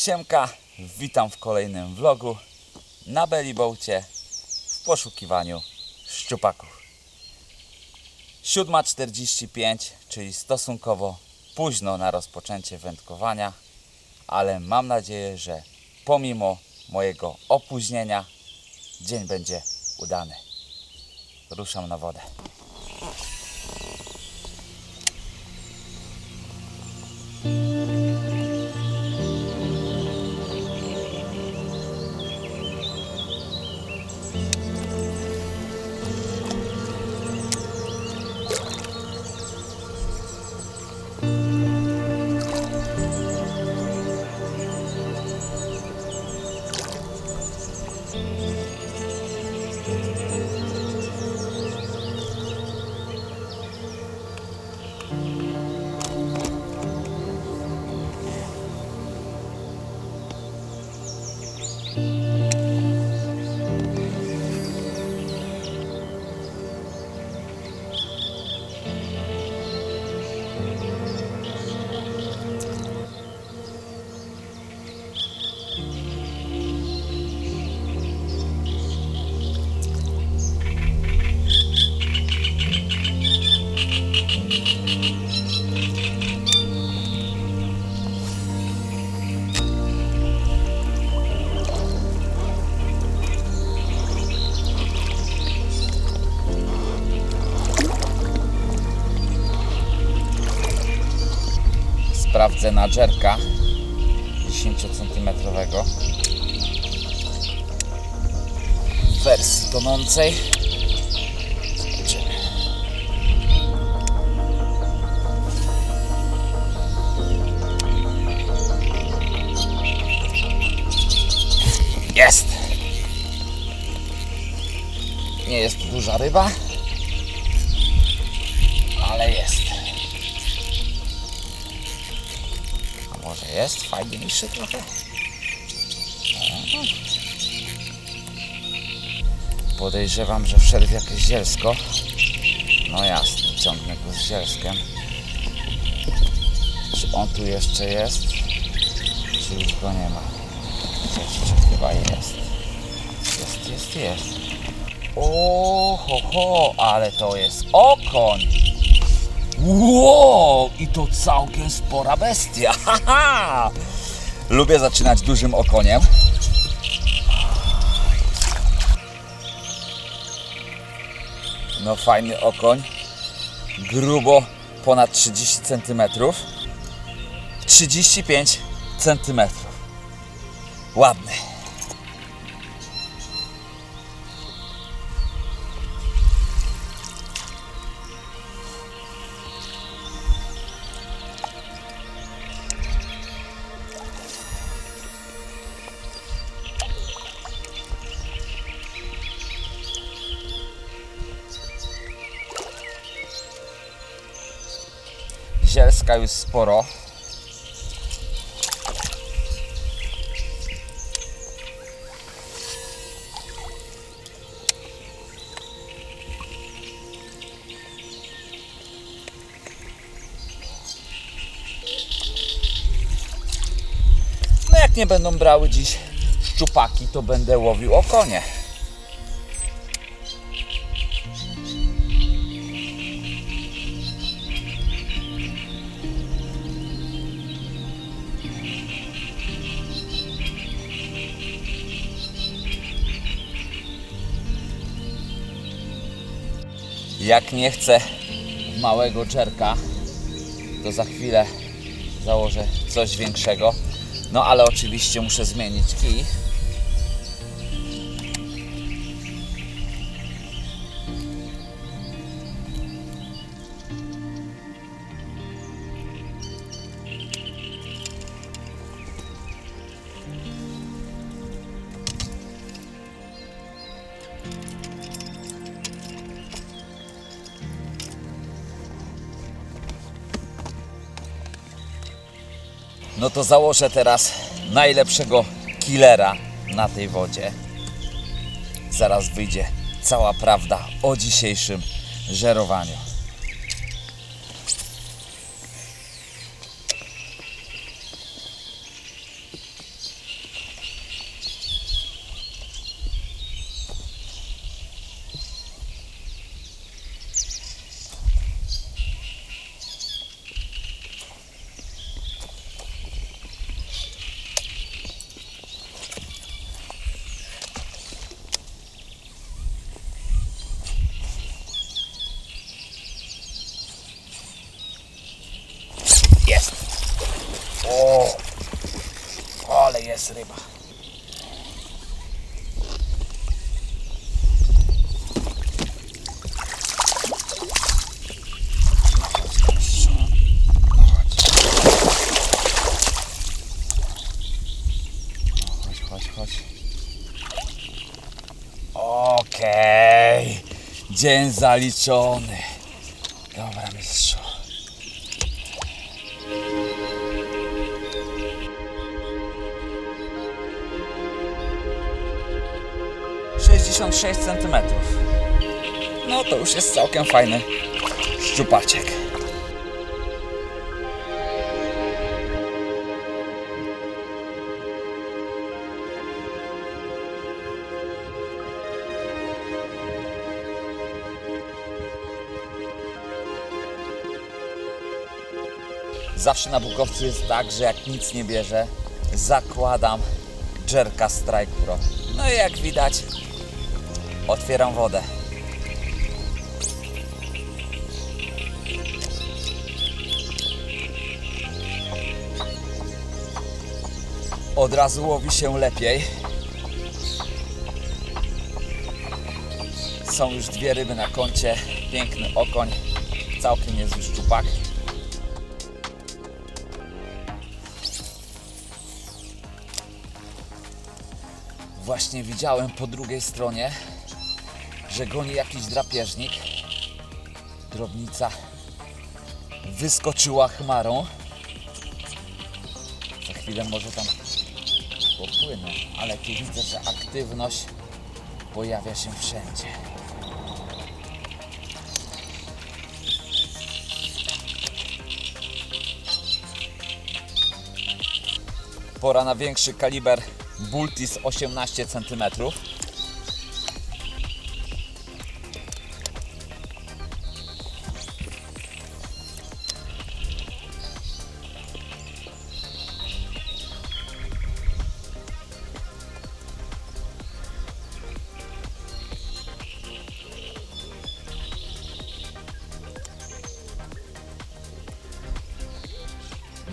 Siemka, witam w kolejnym vlogu na Bellyboacie w poszukiwaniu szczupaków. 7.45, czyli stosunkowo późno na rozpoczęcie wędkowania, ale mam nadzieję, że pomimo mojego opóźnienia dzień będzie udany. Ruszam na wodę. Sprawdzę na dżerka 10 cm wersji tonącej. Jest! Nie jest duża ryba, jest fajniejszy trochę? No. Podejrzewam, że wszedł w jakieś zielsko. No jasne, ciągnę go z zielskiem. Czy on tu jeszcze jest? Czy już go nie ma? Jeszcze chyba jest. Jest, jest, jest. O, ho, ho, ale to jest okoń. Wow, i to całkiem spora bestia. Haha. Lubię zaczynać dużym okoniem. No fajny okoń. Grubo ponad 30 cm. 35 cm. Ładny. Zielska już sporo. No jak nie będą brały dziś szczupaki, to będę łowił okonie. Jak nie chcę małego czerka, to za chwilę założę coś większego. No ale oczywiście muszę zmienić kij. No to założę teraz najlepszego killera na tej wodzie. Zaraz wyjdzie cała prawda o dzisiejszym żerowaniu. Dzień zaliczony. Dobra, mistrzu. Sześćdziesiąt sześć centymetrów. No to już jest całkiem fajny szczupaczek. Zawsze na Bukowcu jest tak, że jak nic nie bierze, zakładam Jerka Strike Pro. No i jak widać, otwieram wodę. Od razu łowi się lepiej. Są już dwie ryby na koncie. Piękny okoń. Całkiem niezły szczupak. Właśnie widziałem po drugiej stronie, że goni jakiś drapieżnik. Drobnica wyskoczyła chmarą. Za chwilę może tam popłyną, ale tu widzę, że aktywność pojawia się wszędzie. Pora na większy kaliber Bultis 18 cm.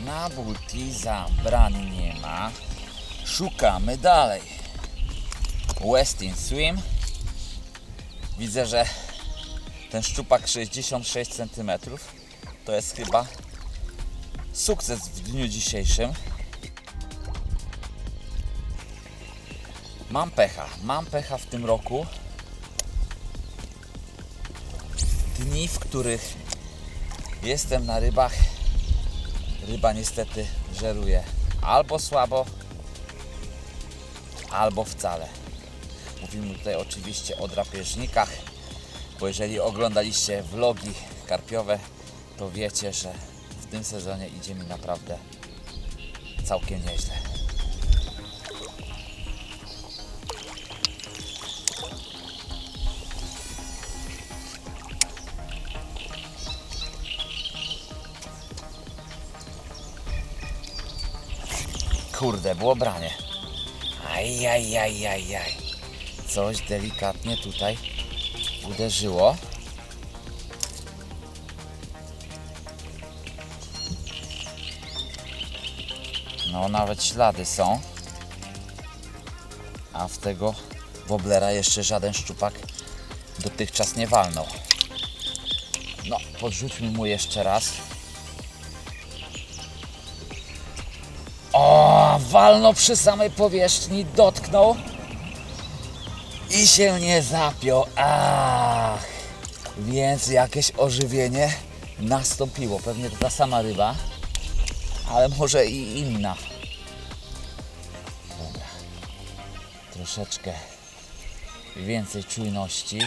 Na Bultisa bran nie ma. Szukamy dalej. Westin Swim. Widzę, że ten szczupak 66 cm to jest chyba sukces w dniu dzisiejszym. Mam pecha, mam pecha w tym roku. Dni, w których jestem na rybach, ryba niestety żeruje albo słabo, albo wcale. Mówimy tutaj oczywiście o drapieżnikach, bo jeżeli oglądaliście vlogi karpiowe, to wiecie, że w tym sezonie idzie mi naprawdę całkiem nieźle. Kurde, było branie. Ajajajajaj. Coś delikatnie tutaj uderzyło. No, nawet ślady są. A w tego woblera jeszcze żaden szczupak dotychczas nie walnął. No, podrzućmy mu jeszcze raz. Walno przy samej powierzchni, dotknął i się nie zapiął. Ach, więc jakieś ożywienie nastąpiło. Pewnie to ta sama ryba, ale może i inna. Dobra, troszeczkę więcej czujności.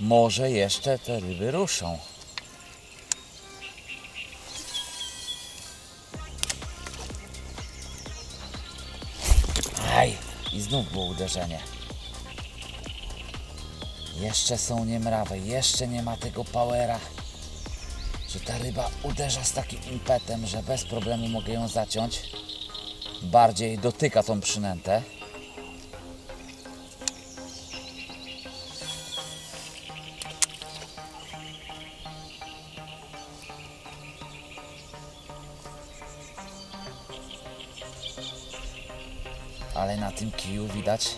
Może jeszcze te ryby ruszą. Znów było uderzenie. Jeszcze są niemrawe, jeszcze nie ma tego powera, że ta ryba uderza z takim impetem, że bez problemu mogę ją zaciąć. Bardziej dotyka tą przynętę. Na tym kiju widać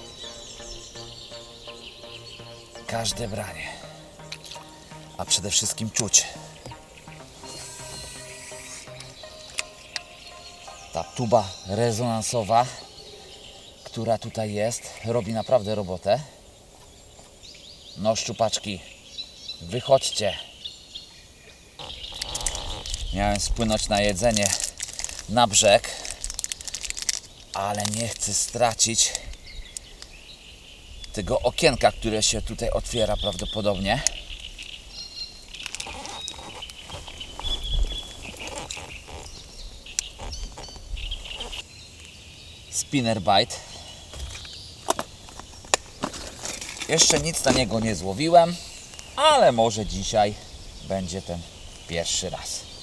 każde branie. A przede wszystkim czuć. Ta tuba rezonansowa, która tutaj jest, robi naprawdę robotę. No szczupaczki, wychodźcie. Miałem spłynąć na jedzenie na brzeg, ale nie chcę stracić tego okienka, które się tutaj otwiera prawdopodobnie. Spinner bite. Jeszcze nic na niego nie złowiłem, ale może dzisiaj będzie ten pierwszy raz.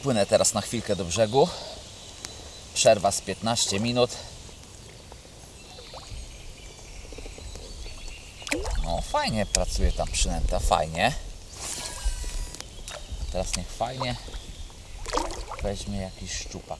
Spłynę teraz na chwilkę do brzegu. Przerwa z 15 minut. No fajnie pracuje tam przynęta, fajnie. Teraz niech fajnie weźmie jakiś szczupak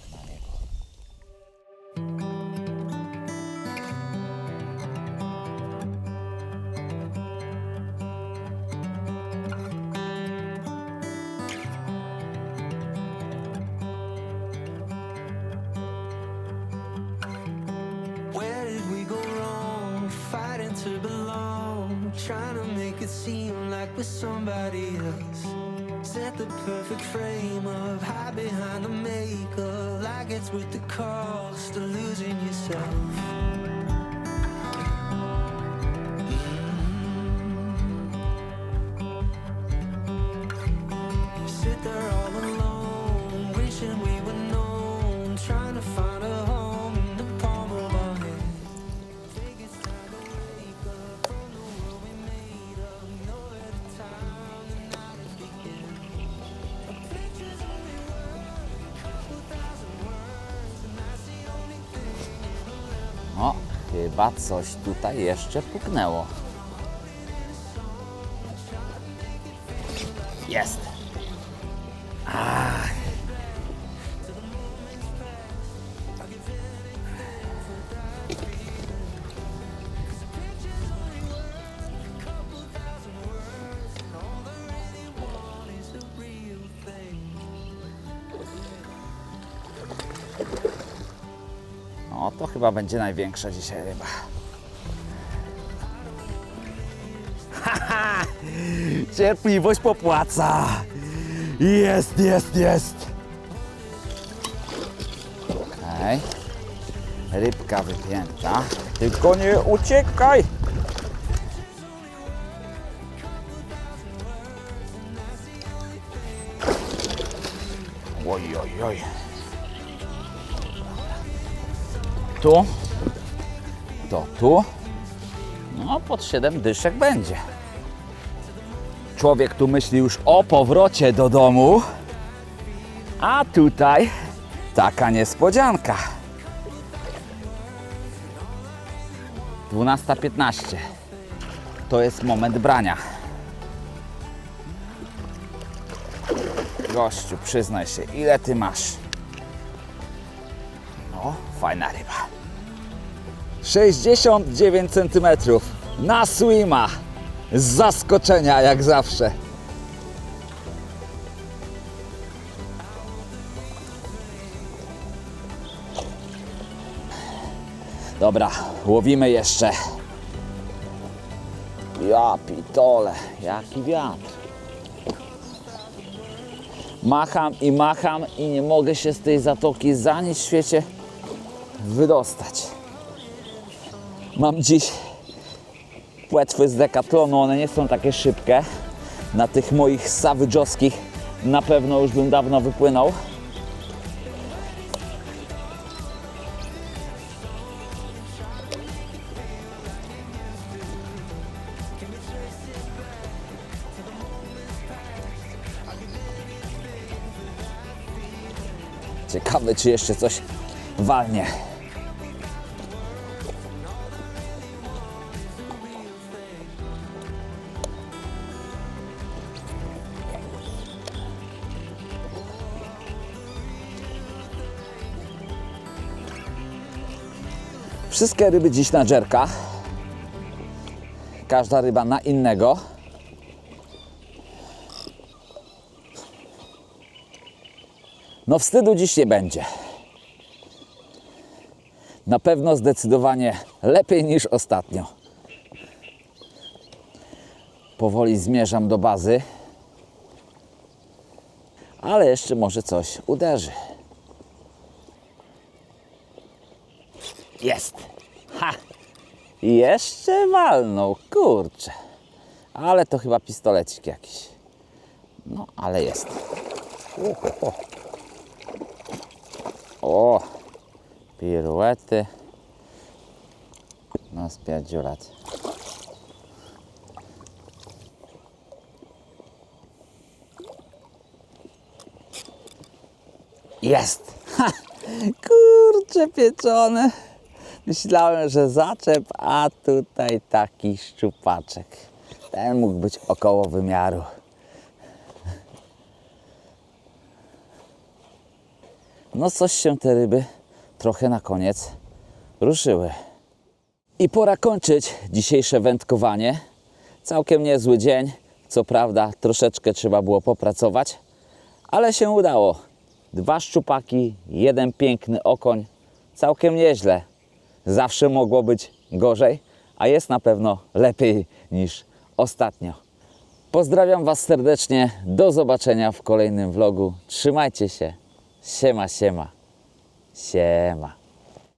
seem like we're somebody else. Set the perfect frame up, hide behind the makeup, like it's with the cost of losing yourself. Chyba coś tutaj jeszcze puknęło. Jest. No to chyba będzie największa dzisiaj ryba. Haha! Cierpliwość popłaca! Jest, jest, jest! Okej. Rybka wypięta. Tylko nie uciekaj! Oj, oj, oj. Tu. To tu. No, pod 7 dyszek będzie. Człowiek tu myśli już o powrocie do domu. A tutaj taka niespodzianka. 12.15. To jest moment brania. Gościu, przyznaj się, ile ty masz? Fajna ryba. 69 cm na swima. Z zaskoczenia jak zawsze. Dobra, łowimy jeszcze. Ja pitole, jaki wiatr. Macham i macham i nie mogę się z tej zatoki za nic w świecie wydostać. Mam dziś płetwy z Decathlonu, one nie są takie szybkie. Na tych moich savage'owskich na pewno już bym dawno wypłynął. Ciekawe, czy jeszcze coś walnie. Wszystkie ryby dziś na dżerka. Każda ryba na innego. No wstydu dziś nie będzie. Na pewno zdecydowanie lepiej niż ostatnio. Powoli zmierzam do bazy. Ale jeszcze może coś uderzy. Jest! Ha! Jeszcze walnął, kurczę. Ale to chyba pistolecik jakiś. No, ale jest. O, piruety. No, spierdziulat. Jest! Ha! Kurcze pieczone. Myślałem, że zaczep, a tutaj taki szczupaczek. Ten mógł być około wymiaru. No coś się te ryby trochę na koniec ruszyły. I pora kończyć dzisiejsze wędkowanie. Całkiem niezły dzień. Co prawda troszeczkę trzeba było popracować, ale się udało. Dwa szczupaki, jeden piękny okoń. Całkiem nieźle. Zawsze mogło być gorzej, a jest na pewno lepiej niż ostatnio. Pozdrawiam Was serdecznie. Do zobaczenia w kolejnym vlogu. Trzymajcie się. Siema, siema. Siema.